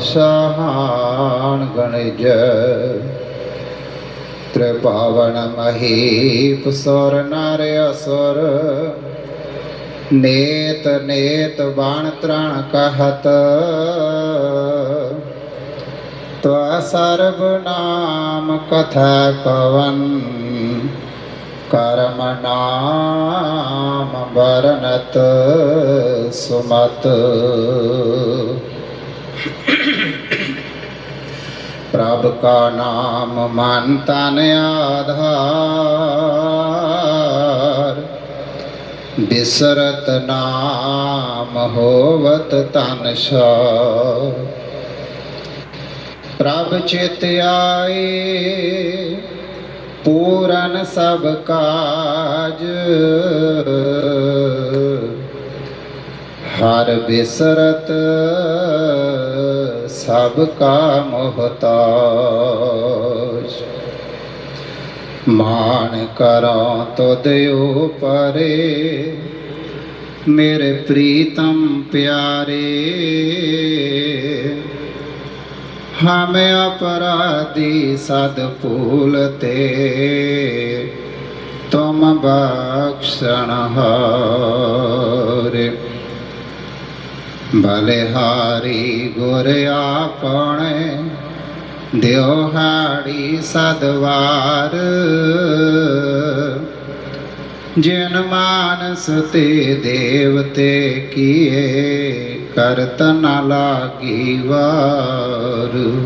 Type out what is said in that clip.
ਸਹਾਨ ਗਣਜ, ਤ੍ਰਿਪਾਵਨ ਮਹੀਪ ਸੁਰ ਨਰ ਅਸੁਰ। ਨੇਤ ਨੇਤ ਬਾਣ ਤ੍ਰਣ ਕਹਤ। ਤਵਾ ਸਰਬ ਨਾਮ ਕਥਾ ਕਵਨ। ਕਰਮ ਨਾਮ ਬਰਨਤ ਸੁਮਤ। ਪ੍ਰਭ ਕਾ ਨਾਮ ਮਨ ਤਨ ਆਧਾਰ, ਬਿਸਰਤ ਨਾਮ ਹੋਵਤ ਤਨ ਸਾ ਪ੍ਰਭ ਚਿਤ ਆਏ, ਪੂਰਨ ਸਭ ਕਾਜ, ਹਰ ਬਿਸਰਤ ਸਭ ਕਾ ਮੁਹਤਾਜ। ਮਾਨ ਕਰਾਂ ਤੁਧ ਉਪਰੇ ਮੇਰੇ ਪ੍ਰੀਤਮ ਪਿਆਰੇ। ਹਮ ਅਪਰਾਧੀ ਸਦ ਭੂਲ ਤੇ, ਤੁਮ ਬਖਸ਼ਣ ਹਾਰੇ। ਬਲਿਹਾਰੀ ਗੁਰ ਆਪਣੇ ਦਿਵਹਾੜੀ ਸਦਵਾਰ। ਜਿਨ ਮਾਨਸ ਤੇ ਦੇਵਤੇ ਕੀਏ ਕਰਤ ਲਾਗੀ ਵਾਰ।